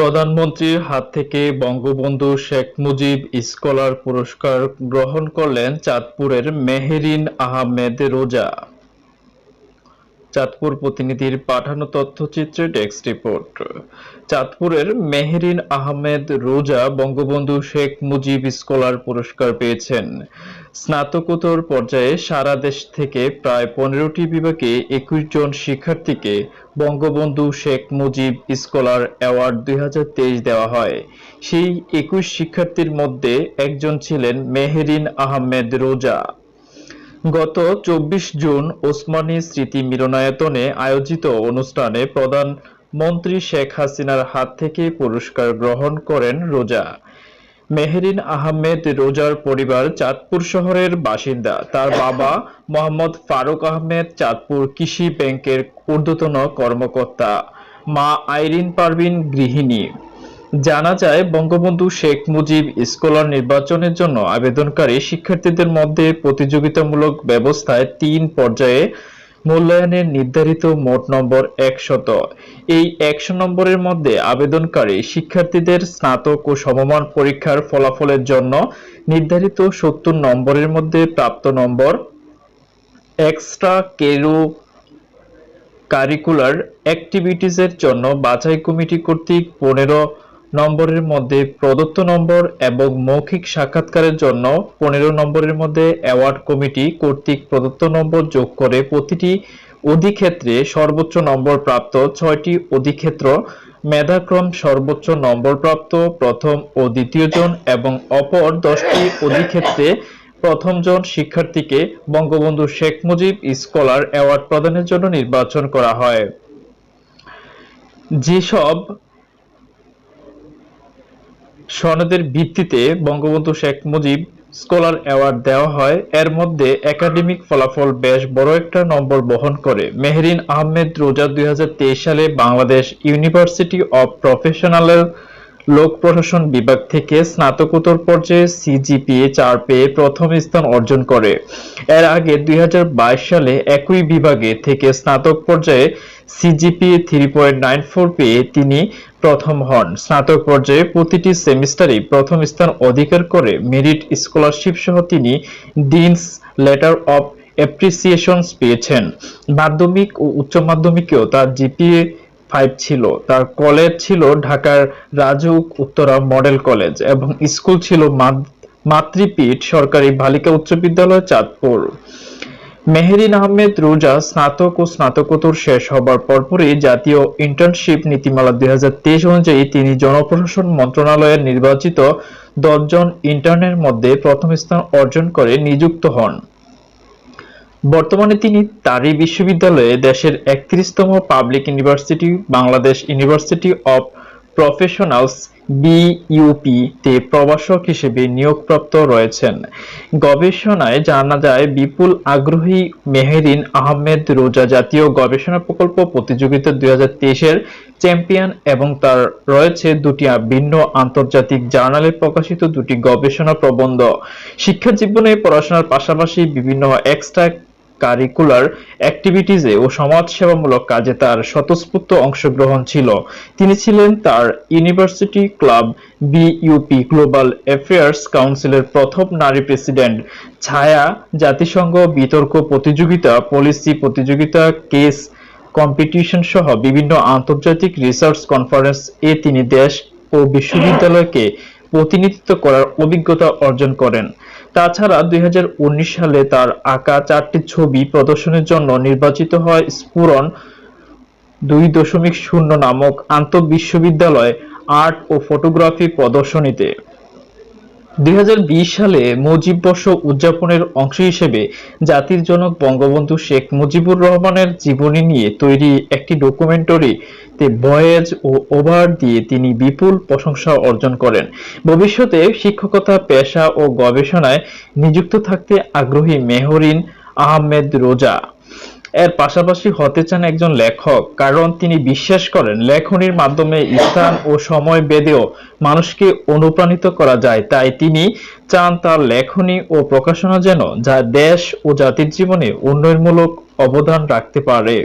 প্রধানমন্ত্রীর হাত থেকে বঙ্গবন্ধু শেখ মুজিব স্কলার পুরস্কার গ্রহণ করলেন চাঁদপুরের মেহেরিন আহমেদ রোজা। চাঁদপুর প্রতিনিধির পাঠানো তথ্যচিত্রে ডেস্ক রিপোর্ট। চাঁদপুরের মেহেরিন আহমেদ রোজা বঙ্গবন্ধু শেখ মুজিব স্কলার পুরস্কার পেয়েছেন। স্নাতকোত্তর পর্যায়ে সারা দেশ থেকে প্রায় পনেরোটি বিভাগে একুশ জন শিক্ষার্থীকে বঙ্গবন্ধু শেখ মুজিব স্কলার অ্যাওয়ার্ড দুই হাজার তেইশ দেওয়া হয়। সেই একুশ শিক্ষার্থীর মধ্যে একজন ছিলেন মেহেরিন আহমেদ রোজা। গত চব্বিশ জুন ওসমানী স্মৃতি মিলনায়তনে আয়োজিত অনুষ্ঠানে প্রধানমন্ত্রী শেখ হাসিনার হাত থেকে পুরস্কার গ্রহণ করেন রোজা। মেহরিন আহমেদ রোজার পরিবার চাঁদপুর শহরের বাসিন্দা। তার বাবা মোহাম্মদ ফারুক আহমেদ চাঁদপুর কৃষি ব্যাংকের ঊর্ধ্বতন কর্মকর্তা। মা আইরিন পারভিন গৃহিণী। জানা যায়, বঙ্গবন্ধু শেখ মুজিব স্কলার নির্বাচনের জন্য আবেদনকারী শিক্ষার্থীদের মধ্যে প্রতিযোগিতামূলক ব্যবস্থায় তিন পর্যায়ে মূল্যায়নের নির্ধারিত মোট নম্বর একশত। এই একশো নম্বরের মধ্যে আবেদনকারী শিক্ষার্থীদের স্নাতক ও সমমান পরীক্ষার ফলাফলের জন্য নির্ধারিত সত্তর নম্বরের মধ্যে প্রাপ্ত নম্বর, এক্সট্রা কেরু কারিকুলার অ্যাক্টিভিটিসের জন্য বাছাই কমিটি কর্তৃক পনেরো নম্বরের মধ্যে প্রদত্ত নম্বর এবং মৌখিক সাক্ষাৎকারের জন্য পনেরো নম্বরের মধ্যে অ্যাওয়ার্ড কমিটি কর্তৃক প্রদত্ত নম্বর যোগ করে প্রতিটি অধিক্ষেত্রে সর্বোচ্চ নম্বর প্রাপ্ত ছয়টি অধিক্ষেত্র, মেধাক্রম সর্বোচ্চ নম্বর প্রাপ্ত প্রথম ও দ্বিতীয় জন এবং অপর দশটি অধিক্ষেত্রে প্রথম জন শিক্ষার্থীকে বঙ্গবন্ধু শেখ মুজিব স্কলার অ্যাওয়ার্ড প্রদানের জন্য নির্বাচন করা হয়। যেসব সনদের ভিত্তিতে বঙ্গবন্ধু শেখ মুজিব স্কলার অ্যাওয়ার্ড দেওয়া হয়। এর মধ্যে একাডেমিক ফলাফল বেশ বড় একটা নম্বর বহন করে। মেহরিন আহমেদ রোজা দুই হাজার তেইশ সালে বাংলাদেশ ইউনিভার্সিটি অব প্রফেশনালের লোক প্রশাসন বিভাগ থেকে স্নাতকোত্তর পর্যায়ে সিজিপিএ চার পেয়ে প্রথম স্থান অর্জন করে। এর আগে দুই হাজার বাইশ সালে একই বিভাগে থেকে স্নাতক পর্যায়ে সিজিপিএ থ্রি পয়েন্ট ফোর পেয়ে তিনি প্রথম হন। স্নাতক পর্যায়ে প্রতিটি সেমিস্টারে প্রথম স্থান অধিকার করে মেরিট স্কলারশিপ সহ তিনি ডিনস লেটার অফ অ্যাপ্রিসিয়েশনস পেয়েছেন। মাধ্যমিক ও উচ্চ মাধ্যমিকেও তার জিপিএ ফাইভ ছিল। তার কলেজ ছিল ঢাকার রাজউক উত্তরা মডেল কলেজ এবং স্কুল ছিল মাতৃপীঠ সরকারি বালিকা উচ্চ বিদ্যালয় চাঁদপুর। মেহেরিন আহমেদ রোজা স্নাতক ও স্নাতকোত্তর শেষ হবার পরপরই জাতীয় ইন্টার্নশিপ নীতিমালা দুই হাজার তেইশ অনুযায়ী তিনি জনপ্রশাসন মন্ত্রণালয়ের নির্বাচিত দশজন ইন্টার্নের মধ্যে প্রথম স্থান অর্জন করে নিযুক্ত হন। বর্তমানে তিনি তারই বিশ্ববিদ্যালয়ে দেশের একত্রিশতম public university, Bangladesh University of Professionals BUP তে প্রভাষক হিসেবে নিয়োগপ্রাপ্ত রয়েছেন। গবেষণায় জানা যায়, বিপুল আগ্রহী মেহেরিন আহমেদ রোজা জাতীয় গবেষণা প্রকল্প প্রতিযোগিতা দুই হাজার তেইশের চ্যাম্পিয়ন এবং তার রয়েছে দুটি ভিন্ন আন্তর্জাতিক জার্নালে প্রকাশিত দুটি গবেষণা প্রবন্ধ। শিক্ষা জীবনে পড়াশোনার পাশাপাশি বিভিন্ন এক্সট্রা কারিকুলার অ্যাক্টিভিটিজে ও সমাজসেবামূলক কাজে তার স্বতঃস্ফূর্ত অংশগ্রহণ ছিল। তিনি ছিলেন তার university club BUP Global Affairs কাউন্সিলের প্রথম নারী প্রেসিডেন্ট। ছায়া জাতিসংঘ বিতর্ক প্রতিযোগিতা, পলিসি প্রতিযোগিতা, কেস কম্পিটিশন সহ বিভিন্ন আন্তর্জাতিক রিসার্চ কনফারেন্স এ তিনি দেশ ও বিশ্ববিদ্যালয়কে প্রতিনিধিত্ব করার অভিজ্ঞতা অর্জন করেন। তাছাড়া দুই হাজার উনিশ সালে তার আঁকা চারটি ছবি প্রদর্শনের জন্য নির্বাচিত হয় স্ফুরণ দুই দশমিক শূন্য নামক আন্তঃবিশ্ববিদ্যালয় আর্ট ও ফটোগ্রাফি প্রদর্শনীতে। দুই হাজার বিশ সালে মুজিব বর্ষ উদযাপনের অংশ হিসেবে জাতির জনক বঙ্গবন্ধু শেখ মুজিবুর রহমানের জীবনী নিয়ে তৈরি একটি ডকুমেন্টারি তে ভয়েজ ও ওভার দিয়ে তিনি বিপুল প্রশংসা অর্জন করেন। ভবিষ্যতে শিক্ষকতা, পেশা ও গবেষণায় নিযুক্ত থাকতে আগ্রহী মেহরিন আহমেদ রোজা। এর পাশাপাশি হতে চান একজন লেখক, কারণ তিনি বিশ্বাস করেন লেখনির মাধ্যমে স্থান ও সময় বেদেও মানুষকে অনুপ্রাণিত করা যায়। তাই তিনি চান তার লেখনি ও প্রকাশনা যেন যা দেশ ও জাতির জীবনে উন্নয়নমূলক অবদান রাখতে পারে।